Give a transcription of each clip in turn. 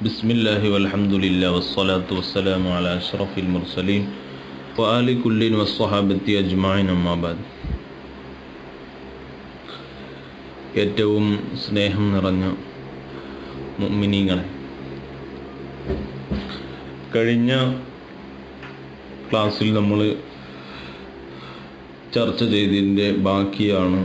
بسم الله والحمد لله والصلاة والسلام على أشرف المرسلين وآل كل والصحابة أجمعين أما بعد ഏറ്റവും സ്നേഹം നിറഞ്ഞ മുഅ്മിനീങ്ങളെ കഴിഞ്ഞ ക്ലാസ്സിൽ നമ്മൾ ചർച്ച ചെയ്തതിൻ്റെ ബാക്കിയാണ്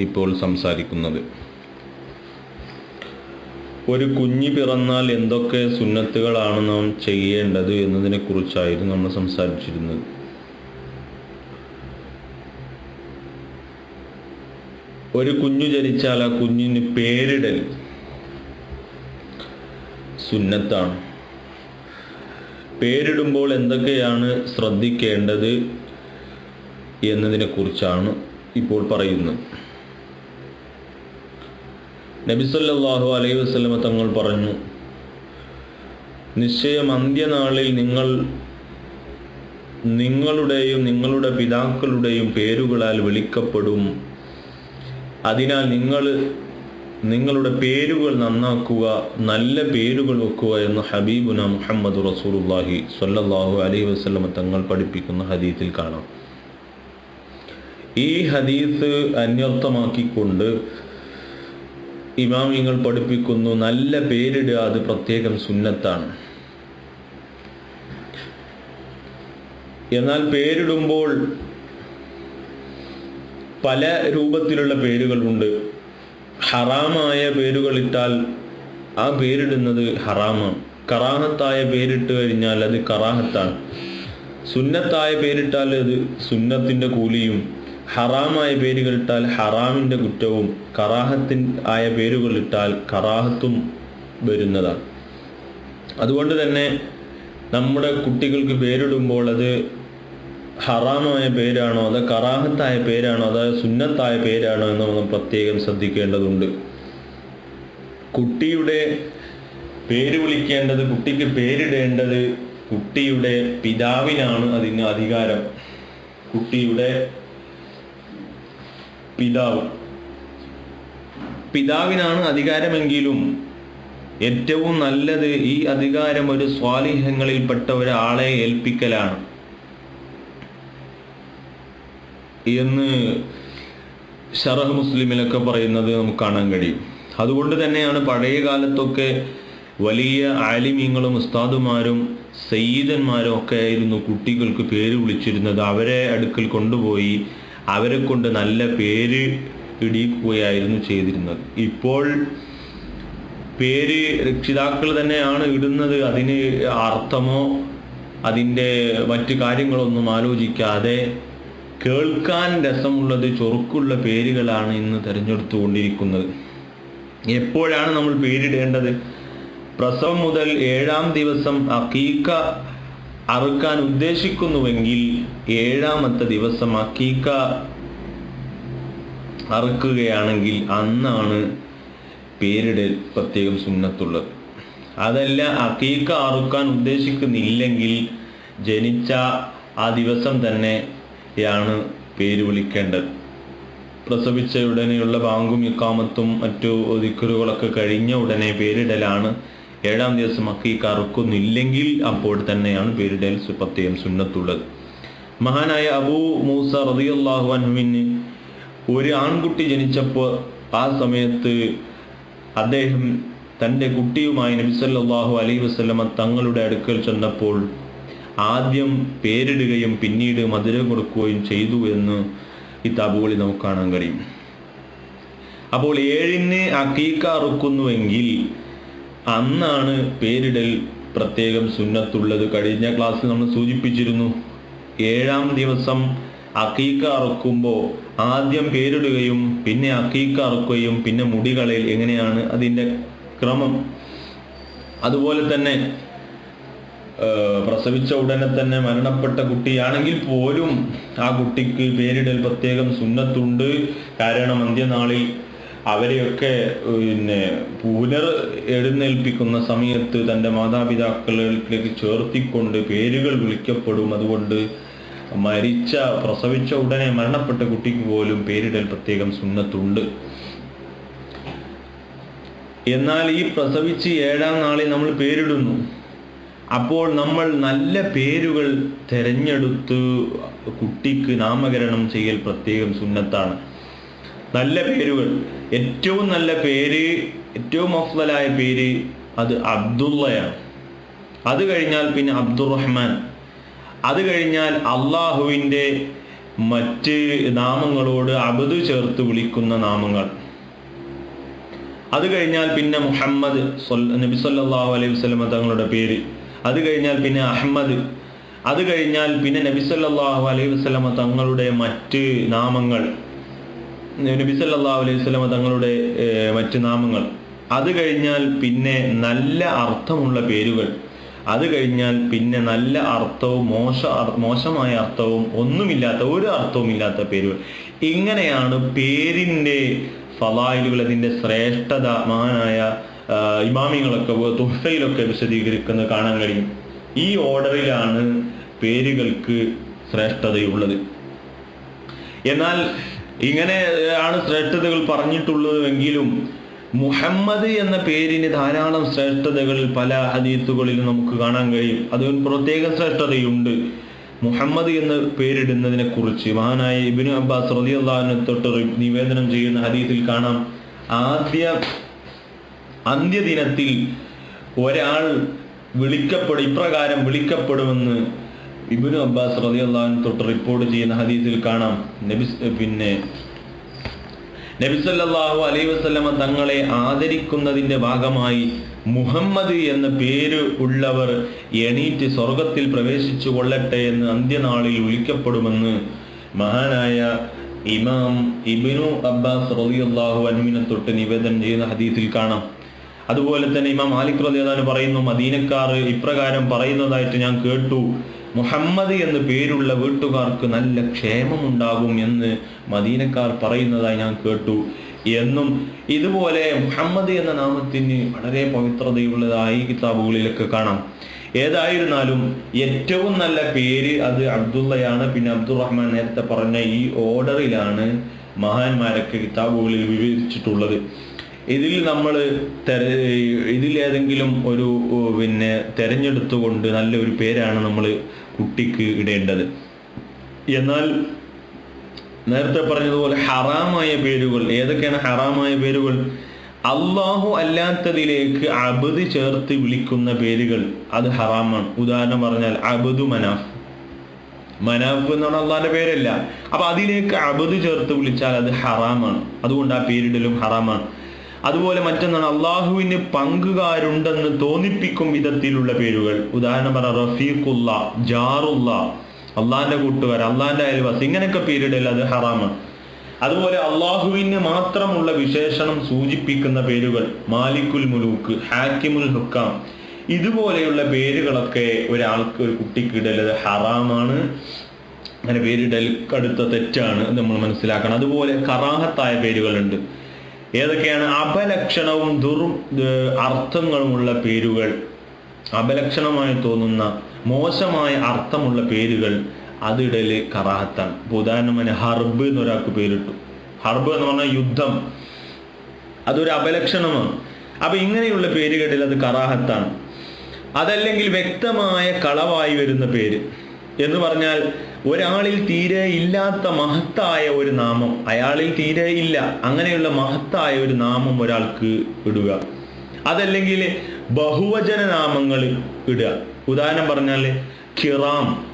ഇപ്പോൾ സംസാരിക്കുന്നത് ഒരു കുഞ്ഞ് പിറന്നാൽ എന്തൊക്കെ സുന്നത്തുകളാണ് നാം ചെയ്യേണ്ടത് എന്നതിനെ കുറിച്ചായിരുന്നു നമ്മൾ സംസാരിച്ചിരുന്നത്. ഒരു കുഞ്ഞു ജനിച്ചാൽ ആ കുഞ്ഞിന് പേരിടൽ സുന്നത്താണ്. പേരിടുമ്പോൾ എന്തൊക്കെയാണ് ശ്രദ്ധിക്കേണ്ടത് എന്നതിനെ കുറിച്ചാണ് ഇപ്പോൾ പറയുന്നത്. നബിസല്ലാഹു അലൈഹി വസ്ലമ തങ്ങൾ പറഞ്ഞു നിശ്ചയം അന്ത്യനാളിൽ നിങ്ങൾ നിങ്ങളുടെയും നിങ്ങളുടെ പിതാക്കളുടെയും പേരുകളാൽ വിളിക്കപ്പെടും. അതിനാൽ നിങ്ങൾ നിങ്ങളുടെ പേരുകൾ നന്നാക്കുക നല്ല പേരുകൾ വെക്കുക എന്ന് ഹബീബുന മുഹമ്മദ് റസൂലുല്ലാഹി സ്വല്ലല്ലാഹു അലൈഹി വസ്ലമ തങ്ങൾ പഠിപ്പിക്കുന്ന ഹദീത്തിൽ കാണാം. ഈ ഹദീസ് അന്വർത്ഥമാക്കിക്കൊണ്ട് ഇമാമിങ്ങൾ പഠിപ്പിക്കുന്നു നല്ല പേരിടുക അത് പ്രത്യേകം സുന്നത്താണ്. എന്നാൽ പേരിടുമ്പോൾ പല രൂപത്തിലുള്ള പേരുകളുണ്ട്. ഹറാമായ പേരുകൾ ഇട്ടാൽ ആ പേരിടുന്നത് ഹറാമാണ്. കറാഹത്തായ പേരിട്ട് കഴിഞ്ഞാൽ അത് കറാഹത്താണ്. സുന്നത്തായ പേരിട്ടാൽ അത് സുന്നത്തിന്റെ കൂലിയും ഹറാമായ പേരുകൾ ഇട്ടാൽ ഹറാമിന്റെ കുറ്റവും കറാഹത്തിൻ ആയ പേരുകൾ ഇട്ടാൽ കറാഹത്തും വരുന്നതാണ്. അതുകൊണ്ട് തന്നെ നമ്മുടെ കുട്ടികൾക്ക് പേരിടുമ്പോൾ അത് ഹറാമായ പേരാണോ അതോ കറാഹത്തായ പേരാണോ അതോ സുന്നത്തായ പേരാണോ എന്ന് നമ്മൾ പ്രത്യേകം ശ്രദ്ധിക്കേണ്ടതുണ്ട്. കുട്ടിയുടെ പേര് വിളിക്കേണ്ടത് കുട്ടിക്ക് പേരിടേണ്ടത് കുട്ടിയുടെ പിതാവിനാണ് അതിന് അധികാരം. കുട്ടിയുടെ പിതാവ്. പിതാവിനാണ് അധികാരമെങ്കിലും ഏറ്റവും നല്ലത് ഈ അധികാരം ഒരു സ്വാലിഹങ്ങളിൽപ്പെട്ട ഒരാളെ ഏൽപ്പിക്കലാണ്. എന്ന് ഷറഹ് മുസ്ലിമിലൊക്കെ പറയുന്നത് നമുക്ക് കാണാൻ കഴിയും. അതുകൊണ്ട് തന്നെയാണ് പഴയ കാലത്തൊക്കെ വലിയ ആലിമീങ്ങളും ഉസ്താദുമാരും സയ്യിദന്മാരും ഒക്കെ ആയിരുന്നു കുട്ടികൾക്ക് പേര് വിളിച്ചിരുന്നത്. അവരെ അടുക്കൽ കൊണ്ടുപോയി അവരെ കൊണ്ട് നല്ല പേര് ഇടിക്കുകയായിരുന്നു ചെയ്തിരുന്നത്. ഇപ്പോൾ പേര് രക്ഷിതാക്കൾ തന്നെയാണ് ഇടുന്നത്. അതിന് അർത്ഥമോ അതിന്റെ മറ്റു കാര്യങ്ങളൊന്നും ആലോചിക്കാതെ കേൾക്കാൻ രസമുള്ളത് ചൊറുക്കുള്ള പേരുകളാണ് ഇന്ന് തിരഞ്ഞെടുത്തുകൊണ്ടിരിക്കുന്നത്. എപ്പോഴാണ് നമ്മൾ പേരിടേണ്ടത്? പ്രസവം മുതൽ ഏഴാം ദിവസം അക്കീക്ക അറുക്കാൻ ഉദ്ദേശിക്കുന്നുവെങ്കിൽ ഏഴാമത്തെ ദിവസം അക്കീക്ക അറുക്കുകയാണെങ്കിൽ അന്നാണ് പേരിടൽ പ്രത്യേകം സുന്നത്തുള്ളത്. അതല്ല അക്കീക്ക അറുക്കാൻ ഉദ്ദേശിക്കുന്നില്ലെങ്കിൽ ജനിച്ച ആ ദിവസം തന്നെയാണ് പേര് വിളിക്കേണ്ടത്. പ്രസവിച്ച ഉടനെയുള്ള ബാങ്കും ഇക്കാമത്തും മറ്റു ദിക്കറുകളൊക്കെ കഴിഞ്ഞ ഉടനെ പേരിടലാണ് ഏഴാം ദിവസം അക്കീക്ക അറുക്കുന്നില്ലെങ്കിൽ അപ്പോൾ തന്നെയാണ് പേരിടൽ പ്രത്യേകം സുന്നത്തുള്ളത്. മഹാനായ അബൂ മൂസ റതിയല്ലാഹു അൻഹുവിന് ഒരു ആൺകുട്ടി ജനിച്ചപ്പോൾ ആ സമയത്ത് അദ്ദേഹം തന്റെ കുട്ടിയുമായി നബിസല്ലാഹു അലൈ വസ്ലമ തങ്ങളുടെ അടുക്കൽ ചെന്നപ്പോൾ ആദ്യം പേരിടുകയും പിന്നീട് മധുരം കൊടുക്കുകയും ചെയ്തു എന്ന് ഈ താബുകളിൽ നമുക്ക് കാണാൻ കഴിയും. അപ്പോൾ ഏഴിന് അക്കീക്ക അറുക്കുന്നുവെങ്കിൽ അന്നാണ് പേരിടൽ പ്രത്യേകം സുന്നത്തുള്ളത്. കഴിഞ്ഞ ക്ലാസ്സിൽ നമ്മൾ സൂചിപ്പിച്ചിരുന്നു ഏഴാം ദിവസം അക്കീക്ക അറുക്കുമ്പോൾ ആദ്യം പേരിടുകയും പിന്നെ അക്കീക്ക അറുക്കുകയും പിന്നെ മുടികളയിൽ എങ്ങനെയാണ് അതിന്റെ ക്രമം. അതുപോലെ തന്നെ പ്രസവിച്ച ഉടനെ തന്നെ മരണപ്പെട്ട കുട്ടിയാണെങ്കിൽ പോലും ആ കുട്ടിക്ക് പേരിടൽ പ്രത്യേകം സുന്നത്തുണ്ട്. കാരണം അന്ത്യനാളിൽ അവരെയൊക്കെ പിന്നെ പുനർ എഴുന്നേൽപ്പിക്കുന്ന സമയത്ത് തന്റെ മാതാപിതാക്കളിലേക്ക് ചേർത്തിക്കൊണ്ട് പേരുകൾ വിളിക്കപ്പെടും. അതുകൊണ്ട് മരിച്ച പ്രസവിച്ച ഉടനെ മരണപ്പെട്ട കുട്ടിക്ക് പോലും പേരിടൽ പ്രത്യേകം സുന്നത്തുണ്ട്. എന്നാൽ ഈ പ്രസവിച്ച് ഏഴാം നാളിൽ നമ്മൾ പേരിടുന്നു. അപ്പോൾ നമ്മൾ നല്ല പേരുകൾ തിരഞ്ഞെടുത്ത് കുട്ടിക്ക് നാമകരണം ചെയ്യൽ പ്രത്യേകം സുന്നത്താണ്. നല്ല പേരുകൾ. ഏറ്റവും നല്ല പേര് ഏറ്റവും മഫ്ലായ പേര് അത് അബ്ദുള്ളയാണ്. അത് കഴിഞ്ഞാൽ പിന്നെ അബ്ദുറഹ്മാൻ. അത് കഴിഞ്ഞാൽ അള്ളാഹുവിന്റെ മറ്റ് നാമങ്ങളോട് അബദ് ചേർത്ത് വിളിക്കുന്ന നാമങ്ങൾ. അത് കഴിഞ്ഞാൽ പിന്നെ മുഹമ്മദ് നബി സല്ലാഹു അലൈഹി വസ്ലമ തങ്ങളുടെ പേര്. അത് കഴിഞ്ഞാൽ പിന്നെ അഹമ്മദ്. അത് കഴിഞ്ഞാൽ പിന്നെ നബി സല്ലാഹു അലൈഹി വസ്ലമ തങ്ങളുടെ മറ്റ് നാമങ്ങൾ. നബി അലൈഹി സ്വലമ തങ്ങളുടെ മറ്റു നാമങ്ങൾ. അത് കഴിഞ്ഞാൽ പിന്നെ നല്ല അർത്ഥമുള്ള പേരുകൾ. അത് കഴിഞ്ഞാൽ പിന്നെ നല്ല അർത്ഥവും മോശ മോശമായ അർത്ഥവും ഒന്നുമില്ലാത്ത ഒരു അർത്ഥവും ഇല്ലാത്ത പേരുകൾ. ഇങ്ങനെയാണ് പേരിന്റെ ഫലായിലുകൾ അതിന്റെ ശ്രേഷ്ഠത മഹാനായ ഇമാമികളൊക്കെ തുഹയിലൊക്കെ വിശദീകരിക്കുന്നത് കാണാൻ കഴിയും. ഈ ഓർഡറിലാണ് പേരുകൾക്ക് ശ്രേഷ്ഠതയുള്ളത്. എന്നാൽ ഇങ്ങനെ ആണ് ശ്രേഷ്ഠതകൾ പറഞ്ഞിട്ടുള്ളതെങ്കിലും മുഹമ്മദ് എന്ന പേരിന് ധാരാളം ശ്രേഷ്ഠതകൾ പല ഹദീത്തുകളിലും നമുക്ക് കാണാൻ കഴിയും. അതിന് പ്രത്യേക ശ്രേഷ്ഠതയുണ്ട്. മുഹമ്മദ് എന്ന് പേരിടുന്നതിനെ കുറിച്ച് മഹാനായ ഇബിനു അബ്ബാസ് റളിയല്ലാഹു തൊട്ട് റി- നിവേദനം ചെയ്യുന്ന ഹദീസിൽ കാണാം. ആദ്യ അന്ത്യദിനത്തിൽ ഒരാൾ വിളിക്കപ്പെടും ഇപ്രകാരം വിളിക്കപ്പെടുമെന്ന് ഇബിനു അബ്ബാസ് റളിയല്ലാഹു തൊട്ട് റിപ്പോർട്ട് ചെയ്യുന്ന ഹദീസിൽ കാണാം. നബി പിന്നെ നബി സല്ലല്ലാഹു അലൈഹി വസല്ലമ തങ്ങളെ ആദരിക്കുന്നതിന്റെ ഭാഗമായി മുഹമ്മദ് എന്ന പേര് ഉള്ളവർ എണീറ്റ് സ്വർഗത്തിൽ പ്രവേശിച്ചു കൊള്ളട്ടെ എന്ന് അന്ത്യനാളിൽ വിളിക്കപ്പെടുമെന്ന് മഹാനായ ഇമാം ഇബിനു അബ്ബാസ് റളിയല്ലാഹു അൻഹുവിനെ തൊട്ട് നിവേദനം ചെയ്യുന്ന ഹദീസിൽ കാണാം. അതുപോലെ തന്നെ ഇമാം മാലിക് റളിയല്ലാഹു പറയുന്നു മദീനക്കാർ ഇപ്രകാരം പറയുന്നതായിട്ട് ഞാൻ കേട്ടു. മുഹമ്മദ് എന്ന് പേരുള്ള വീട്ടുകാർക്ക് നല്ല ക്ഷേമമുണ്ടാകും എന്ന് മദീനക്കാർ പറയുന്നതായി ഞാൻ കേട്ടു. എന്നും ഇതുപോലെ മുഹമ്മദ് എന്ന നാമത്തിന് വളരെ പവിത്രതയുള്ളതായി കിതാബുകളിലൊക്കെ കാണാം. ഏതായിരുന്നാലും ഏറ്റവും നല്ല പേര് അത് അബ്ദുള്ളയാണ്. പിന്നെ അബ്ദുറഹ്മാൻ നേരത്തെ പറഞ്ഞ ഈ ഓർഡറിലാണ് മഹാന്മാരൊക്കെ കിതാബുകളിൽ വിവരിച്ചിട്ടുള്ളത് ഇതിൽ നമ്മൾ ഇതിൽ ഏതെങ്കിലും ഒരു പിന്നെ തിരഞ്ഞെടുത്തുകൊണ്ട് നല്ലൊരു പേരാണ് നമ്മൾ കുട്ടിക്ക് ഇടേണ്ടത്. എന്നാൽ നേരത്തെ പറഞ്ഞതുപോലെ ഹറാമായ പേരുകൾ ഏതൊക്കെയാണ് ഹറാമായ പേരുകൾ? അള്ളാഹു അല്ലാത്തതിലേക്ക് അബദ് ചേർത്ത് വിളിക്കുന്ന പേരുകൾ അത് ഹറാമാണ്. ഉദാഹരണം പറഞ്ഞാൽ അബദു മനാഫ്. മനാഫ് എന്ന് പറഞ്ഞാൽ അള്ളാന്റെ പേരല്ല. അപ്പൊ അതിലേക്ക് അബദ് ചേർത്ത് വിളിച്ചാൽ അത് ഹറാമാണ്. അതുകൊണ്ട് ആ പേരിടലും ഹറാമാണ്. അതുപോലെ മറ്റൊന്നാണ് അള്ളാഹുവിന് പങ്കുകാരുണ്ടെന്ന് തോന്നിപ്പിക്കും വിധത്തിലുള്ള പേരുകൾ. ഉദാഹരണം പറ റഫീഖുല്ല ജാറുല്ല അള്ളാഹിന്റെ കൂട്ടുകാർ അള്ളാഹിന്റെ അയൽവാസി ഇങ്ങനെയൊക്കെ പേരിടൽ അത് ഹറാമ് അതുപോലെ അള്ളാഹുവിന് മാത്രമുള്ള വിശേഷണം സൂചിപ്പിക്കുന്ന പേരുകൾ മാലിക്കുൽ മുലൂക്ക് ഹാക്കിമുൽ ഹുക്കാം. ഇതുപോലെയുള്ള പേരുകളൊക്കെ ഒരാൾക്ക് ഒരു കുട്ടിക്ക് ഇടലത് ഹറാമാണ്. അങ്ങനെ പേരിടൽ കടുത്ത തെറ്റാണ് നമ്മൾ മനസ്സിലാക്കണം. അതുപോലെ കറാഹത്തായ പേരുകളുണ്ട്. ഏതൊക്കെയാണ്? അപലക്ഷണവും ദുർ അർത്ഥങ്ങളുമുള്ള പേരുകൾ. അപലക്ഷണമായി തോന്നുന്ന മോശമായ അർത്ഥമുള്ള പേരുകൾ അതിടൽ കറാഹത്താണ്. ഇപ്പൊ ഉദാഹരണമാണ് ഹർബ് എന്നൊരാൾക്ക് പേരിട്ടു. ഹർബ് എന്ന് പറഞ്ഞാൽ യുദ്ധം. അതൊരു അപലക്ഷണമാണ്. അപ്പൊ ഇങ്ങനെയുള്ള പേരുകളിൽ അത് കറാഹത്താണ്. അതല്ലെങ്കിൽ വ്യക്തമായ കളവായി വരുന്ന പേര്. എന്ന് പറഞ്ഞാൽ ഒരാളിൽ തീരെ ഇല്ലാത്ത മഹത്തായ ഒരു നാമം അയാളിൽ തീരെ ഇല്ല അങ്ങനെയുള്ള മഹത്തായ ഒരു നാമം ഒരാൾക്ക് ഇടുക. അതല്ലെങ്കിൽ ബഹുവചന നാമങ്ങൾ ഇടുക. ഉദാഹരണം പറഞ്ഞാൽ കിറാം.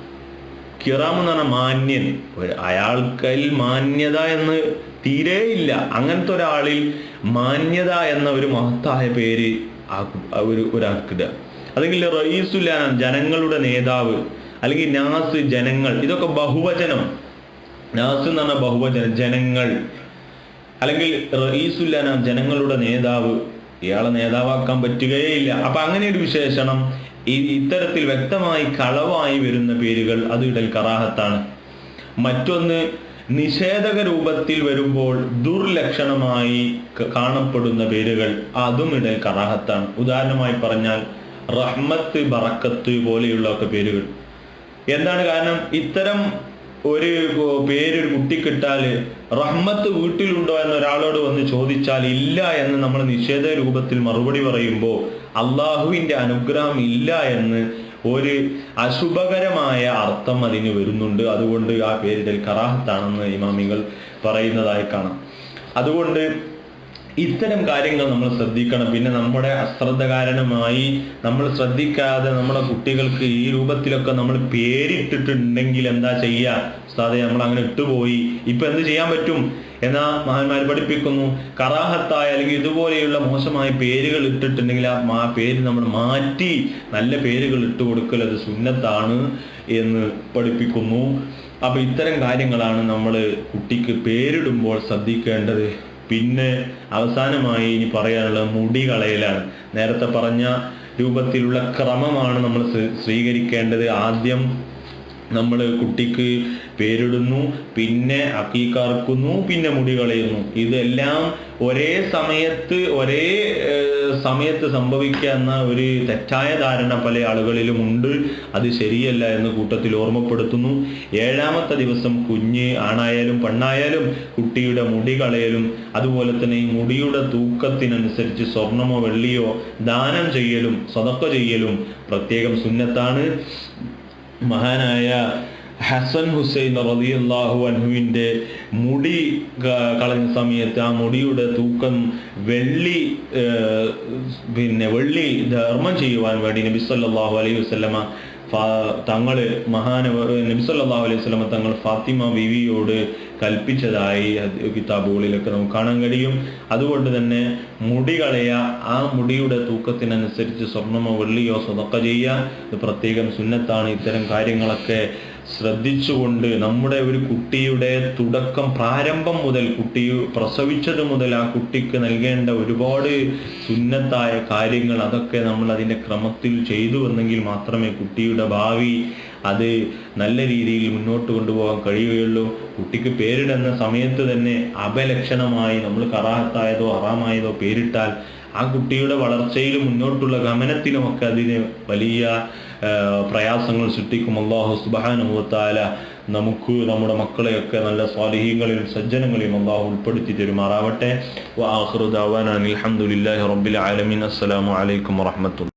കിറാം എന്ന് പറഞ്ഞാൽ മാന്യൻ. അയാൾക്കിൽ മാന്യത എന്ന് തീരെ ഇല്ല. അങ്ങനത്തെ ഒരാളിൽ മാന്യത എന്ന ഒരു മഹത്തായ പേര് ഒരു ഒരാൾക്കിടുക അല്ലെങ്കിൽ റയീസുല്ലാന ജനങ്ങളുടെ നേതാവ്. അല്ലെങ്കിൽ നാസ് ജനങ്ങൾ ഇതൊക്കെ ബഹുവചനം. നാസ് എന്ന് പറഞ്ഞാൽ ബഹുവചനം ജനങ്ങൾ. അല്ലെങ്കിൽ റയീസുല്ലാന ജനങ്ങളുടെ നേതാവ്. ഇയാളെ നേതാവാക്കാൻ പറ്റുകയേയില്ല. അപ്പൊ അങ്ങനെ ഒരു വിശേഷണം. ഈ ഇത്തരത്തിൽ വ്യക്തമായി കളവായി വരുന്ന പേരുകൾ അത് ഇടൽ കറാഹത്താണ്. മറ്റൊന്ന് നിഷേധക രൂപത്തിൽ വരുമ്പോൾ ദുർലക്ഷണമായി കാണപ്പെടുന്ന പേരുകൾ അതും ഇടൽ കറാഹത്താണ്. ഉദാഹരണമായി പറഞ്ഞാൽ റഹ്മത്ത് ബറക്കത്ത് പോലെയുള്ള ഒക്കെ പേരുകൾ. എന്താണ് കാരണം? ഇത്തരം ഒരു പേര് ഒരു കുട്ടിക്കിട്ടാൽ റഹ്മത്ത് വീട്ടിലുണ്ടോ എന്ന് ഒരാളോട് വന്ന് ചോദിച്ചാൽ ഇല്ല എന്ന് നമ്മൾ നിഷേധ രൂപത്തിൽ മറുപടി പറയുമ്പോൾ അള്ളാഹുവിന്റെ അനുഗ്രഹം ഇല്ല എന്ന് ഒരു അശുഭകരമായ അർത്ഥം അതിന് വരുന്നുണ്ട്. അതുകൊണ്ട് ആ പേരിടൽ കറാഹത്താണെന്ന് ഇമാമികൾ പറയുന്നതായി കാണാം. അതുകൊണ്ട് ഇത്തരം കാര്യങ്ങൾ നമ്മൾ ശ്രദ്ധിക്കണം. പിന്നെ നമ്മുടെ അശ്രദ്ധ കാരണമായി നമ്മൾ ശ്രദ്ധിക്കാതെ നമ്മുടെ കുട്ടികൾക്ക് ഈ രൂപത്തിലൊക്കെ നമ്മൾ പേരിട്ടിട്ടുണ്ടെങ്കിൽ എന്താ ചെയ്യുക ഉസ്താദെ നമ്മൾ അങ്ങനെ ഇട്ടുപോയി. ഇപ്പൊ എന്ത് ചെയ്യാൻ പറ്റും? എന്നാ മഹാന്മാർ പഠിപ്പിക്കുന്നു. കറാഹത്തായ അല്ലെങ്കിൽ ഇതുപോലെയുള്ള മോശമായ പേരുകൾ ഇട്ടിട്ടുണ്ടെങ്കിൽ ആ പേര് നമ്മൾ മാറ്റി നല്ല പേരുകൾ ഇട്ട് കൊടുക്കൽ അത് സുന്നത്താണ് എന്ന് പഠിപ്പിക്കുന്നു. അപ്പൊ ഇത്തരം കാര്യങ്ങളാണ് നമ്മൾ കുട്ടിക്ക് പേരിടുമ്പോൾ ശ്രദ്ധിക്കേണ്ടത്. പിന്നെ അവസാനമായി ഇനി പറയാനുള്ള മുടി കളയലാണ്. നേരത്തെ പറഞ്ഞ രൂപത്തിലുള്ള ക്രമമാണ് നമ്മൾ സ്വീകരിക്കേണ്ടത്. ആദ്യം നമ്മൾ കുട്ടിക്ക് പേരിടുന്നു പിന്നെ അക്കീക്കറക്കുന്നു പിന്നെ മുടി കളയുന്നു. ഇതെല്ലാം ഒരേ സമയത്ത് ഒരേ സമയത്ത് സംഭവിക്കുന്ന ഒരു തെറ്റായ ധാരണ പല ആളുകളിലും ഉണ്ട്. അത് ശരിയല്ല എന്ന് കൂട്ടത്തിൽ ഓർമ്മപ്പെടുത്തുന്നു. ഏഴാമത്തെ ദിവസം കുഞ്ഞ് ആണായാലും പെണ്ണായാലും കുട്ടിയുടെ മുടി കളയലും അതുപോലെ തന്നെ ഈ മുടിയുടെ തൂക്കത്തിനനുസരിച്ച് സ്വർണമോ വെള്ളിയോ ദാനം ചെയ്യലും സ്വതക്ക ചെയ്യലും പ്രത്യേകം സുന്നത്താണ്. മഹാനായ ഹസൻ ഹുസൈൻ റളിയല്ലാഹു അൻഹുവിന്റെ മുടി കളഞ്ഞ സമയത്ത് ആ മുടിയുടെ തൂക്കം വെള്ളി പിന്നെ വെള്ളി ധർമ്മം ചെയ്യുവാൻ വേണ്ടി നബി സല്ലല്ലാഹു അലൈഹി വസല്ലമ ഫാ- തങ്ങൾ മഹാന നബി സല്ലല്ലാഹു അലൈഹി വസല്ലമ തങ്ങൾ ഫാത്തിമ ബീവിയോട് കൽപ്പിച്ചതായി കിതാബുകളിലൊക്കെ നമുക്ക് കാണാൻ കഴിയും. അതുകൊണ്ട് തന്നെ മുടി കളയ ആ മുടിയുടെ തൂക്കത്തിനനുസരിച്ച് സ്വർണമോ വെള്ളിയോ സ്വതക്ക ചെയ്യുക. ഇത് പ്രത്യേകം സുന്നത്താണ്. ഇത്തരം കാര്യങ്ങളൊക്കെ ശ്രദ്ധിച്ചുകൊണ്ട് നമ്മുടെ ഒരു കുട്ടിയുടെ തുടക്കം പ്രാരംഭം മുതൽ കുട്ടി പ്രസവിച്ചത് മുതൽ ആ കുട്ടിക്ക് നൽകേണ്ട ഒരുപാട് സുന്നത്തായ കാര്യങ്ങൾ അതൊക്കെ നമ്മൾ അതിന്റെ ക്രമത്തിൽ ചെയ്തു വന്നെങ്കിൽ മാത്രമേ കുട്ടിയുടെ ഭാവി അത് നല്ല രീതിയിൽ മുന്നോട്ട് കൊണ്ടുപോകാൻ കഴിയുകയുള്ളൂ. കുട്ടിക്ക് പേരിടുന്ന സമയത്ത് തന്നെ അപലക്ഷണമായി നമ്മൾ കറാഹത്തായതോ അറാമായതോ പേരിട്ടാൽ ആ കുട്ടിയുടെ വളർച്ചയിലും മുന്നോട്ടുള്ള ഗമനത്തിലുമൊക്കെ അതിന് വലിയ പ്രയാസങ്ങൾ സൃഷ്ടിക്കും. അള്ളാഹു സുബാനുഭവത്താല നമുക്ക് നമ്മുടെ മക്കളെയൊക്കെ നല്ല സ്വാലിഹീങ്ങളിലും സജ്ജനങ്ങളെയും അള്ളാഹു ഉൾപ്പെടുത്തി തരുമാറാവട്ടെ. വാഹൃദാവാൻ അലഹമുല്ലാഹി റബ്ബിൽ ആലമീൻ. അസ്സലാമു അലൈക്കും വറഹമത്തുള്ള